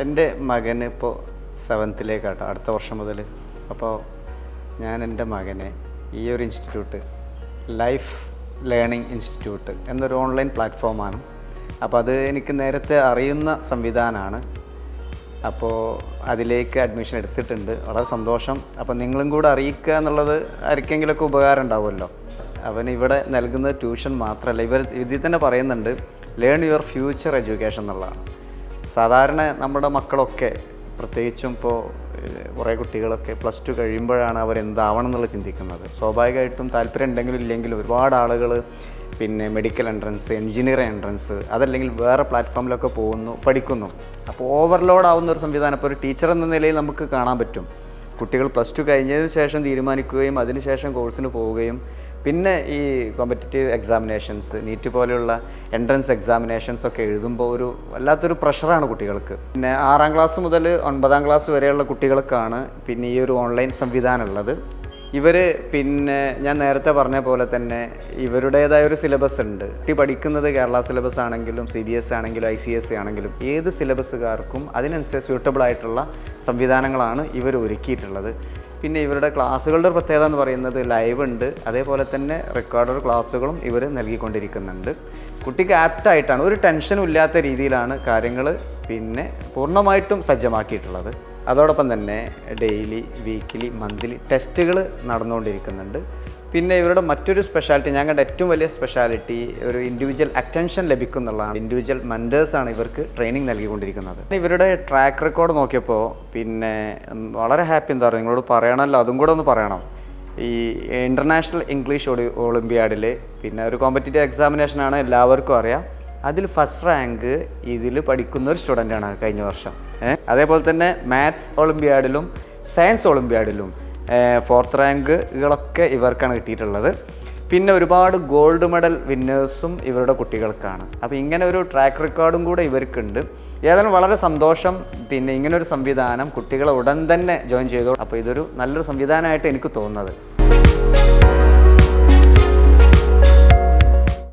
എന്റെ മകന് ഇപ്പോൾ സെവൻത്തിലേക്കാട്ടോ അടുത്ത വർഷം മുതൽ. അപ്പോൾ ഞാൻ എന്റെ മകനെ ഈ ഒരു ഇൻസ്റ്റിറ്റ്യൂട്ട് ലൈഫ് ലേണിംഗ് ഇൻസ്റ്റിറ്റ്യൂട്ട് എന്നൊരു ഓൺലൈൻ പ്ലാറ്റ്ഫോമാണ് അപ്പോൾ അത് എനിക്ക് നേരത്തെ അറിയുന്ന സംവിധാനമാണ് അപ്പോൾ അതിലേക്ക് അഡ്മിഷൻ എടുത്തിട്ടുണ്ട്. വളരെ സന്തോഷം. അപ്പോൾ നിങ്ങളും കൂടെ അറിയിക്കുക എന്നുള്ളത് ആർക്കെങ്കിലുമൊക്കെ ഉപകാരം ഉണ്ടാവുമല്ലോ. അവൻ ഇവിടെ നൽകുന്ന ട്യൂഷൻ മാത്രമല്ല ഇവർ ഇതിൽ തന്നെ പറയുന്നുണ്ട് ലേൺ യുവർ ഫ്യൂച്ചർ എഡ്യൂക്കേഷൻ എന്നുള്ളതാണ്. സാധാരണ നമ്മുടെ മക്കളൊക്കെ പ്രത്യേകിച്ചും ഇപ്പോൾ കുറേ കുട്ടികളൊക്കെ പ്ലസ് ടു കഴിയുമ്പോഴാണ് അവർ എന്താവണം എന്നുള്ളത് ചിന്തിക്കുന്നത്. സ്വാഭാവികമായിട്ടും താല്പര്യം ഉണ്ടെങ്കിലും ഇല്ലെങ്കിലും ഒരുപാട് ആളുകൾ പിന്നെ മെഡിക്കൽ എൻട്രൻസ് എൻജിനീയറിംഗ് എൻട്രൻസ് അതല്ലെങ്കിൽ വേറെ പ്ലാറ്റ്ഫോമിലൊക്കെ പോകുന്നു പഠിക്കുന്നു. അപ്പോൾ ഓവർലോഡ് ആവുന്ന ഒരു സംവിധാനം. ഇപ്പോൾ ഒരു ടീച്ചർ എന്ന നിലയിൽ നമുക്ക് കാണാൻ പറ്റും. കുട്ടികൾ പ്ലസ് ടു കഴിഞ്ഞതിന് ശേഷം തീരുമാനിക്കുകയും അതിനുശേഷം കോഴ്സിന് പോവുകയും പിന്നെ ഈ കോമ്പറ്റേറ്റീവ് എക്സാമിനേഷൻസ് നീറ്റ് പോലെയുള്ള എൻട്രൻസ് എക്സാമിനേഷൻസ് ഒക്കെ എഴുതുമ്പോൾ ഒരു വല്ലാത്തൊരു പ്രഷറാണ് കുട്ടികൾക്ക്. പിന്നെ ആറാം ക്ലാസ് മുതൽ ഒൻപതാം ക്ലാസ് വരെയുള്ള കുട്ടികൾക്കാണ് പിന്നെ ഈ ഒരു ഓൺലൈൻ സംവിധാനം ഉള്ളത്. ഇവർ പിന്നെ ഞാൻ നേരത്തെ പറഞ്ഞ പോലെ തന്നെ ഇവരുടേതായ ഒരു സിലബസ് ഉണ്ട്. കുട്ടി പഠിക്കുന്നത് കേരള സിലബസ് ആണെങ്കിലും സി ബി എസ് ആണെങ്കിലും ഐ സി എസ് ആണെങ്കിലും ഏത് സിലബസുകാർക്കും അതിനനുസരിച്ച് സ്യൂട്ടബിൾ ആയിട്ടുള്ള സംവിധാനങ്ങളാണ് ഇവർ ഒരുക്കിയിട്ടുള്ളത്. പിന്നെ ഇവരുടെ ക്ലാസ്സുകളുടെ പ്രത്യേകത എന്ന് പറയുന്നത് ലൈവ് ഉണ്ട്. അതേപോലെ തന്നെ റെക്കോർഡഡ് ക്ലാസ്സുകളും ഇവർ നൽകിക്കൊണ്ടിരിക്കുന്നുണ്ട്. കുട്ടിക്ക് ആപ്റ്റായിട്ടാണ് ഒരു ടെൻഷനും ഇല്ലാത്ത രീതിയിലാണ് കാര്യങ്ങൾ പിന്നെ പൂർണമായിട്ടും സജ്ജമാക്കിയിട്ടുള്ളത്. അതോടൊപ്പം തന്നെ ഡെയിലി വീക്കിലി മന്ത്ലി ടെസ്റ്റുകൾ നടന്നുകൊണ്ടിരിക്കുന്നുണ്ട്. പിന്നെ ഇവരുടെ മറ്റൊരു സ്പെഷ്യാലിറ്റി കണ്ട ഏറ്റവും വലിയ സ്പെഷ്യാലിറ്റി ഒരു ഇൻഡിവിജ്വൽ അറ്റൻഷൻ ലഭിക്കുന്നുള്ളതാണ്. ഇൻഡിവിജ്വൽ മെന്റേഴ്സാണ് ഇവർക്ക് ട്രെയിനിങ് നൽകിക്കൊണ്ടിരിക്കുന്നത്. ഇവരുടെ ട്രാക്ക് റെക്കോർഡ് നോക്കിയപ്പോൾ പിന്നെ വളരെ ഹാപ്പി എന്താ പറയുക നിങ്ങളോട് പറയണമല്ലോ അതും കൂടെ ഒന്ന് പറയണം. ഈ ഇന്റർനാഷണൽ ഇംഗ്ലീഷ് ഒളി ഒളിമ്പിയാഡിൽ പിന്നെ ഒരു കോമ്പറ്റേറ്റീവ് എക്സാമിനേഷനാണ് എല്ലാവർക്കും അറിയാം. അതിൽ ഫസ്റ്റ് റാങ്ക് ഇതിൽ പഠിക്കുന്ന ഒരു സ്റ്റുഡന്റാണ് കഴിഞ്ഞ വർഷം. അതേപോലെ തന്നെ മാത്സ് ഒളിമ്പിയാഡിലും സയൻസ് ഒളിമ്പിയാഡിലും ഫോർത്ത് റാങ്കുകളൊക്കെ ഇവർക്കാണ് കിട്ടിയിട്ടുള്ളത്. പിന്നെ ഒരുപാട് ഗോൾഡ് മെഡൽ വിന്നേഴ്സും ഇവരുടെ കുട്ടികൾക്കാണ്. അപ്പോൾ ഇങ്ങനെ ഒരു ട്രാക്ക് റെക്കോർഡും കൂടെ ഇവർക്കുണ്ട്. ഏതായാലും വളരെ സന്തോഷം. പിന്നെ ഇങ്ങനൊരു സംവിധാനം കുട്ടികളെ ഉടൻ തന്നെ ജോയിൻ ചെയ്തു അപ്പോൾ ഇതൊരു നല്ലൊരു സംവിധാനമായിട്ട് എനിക്ക് തോന്നുന്നത്.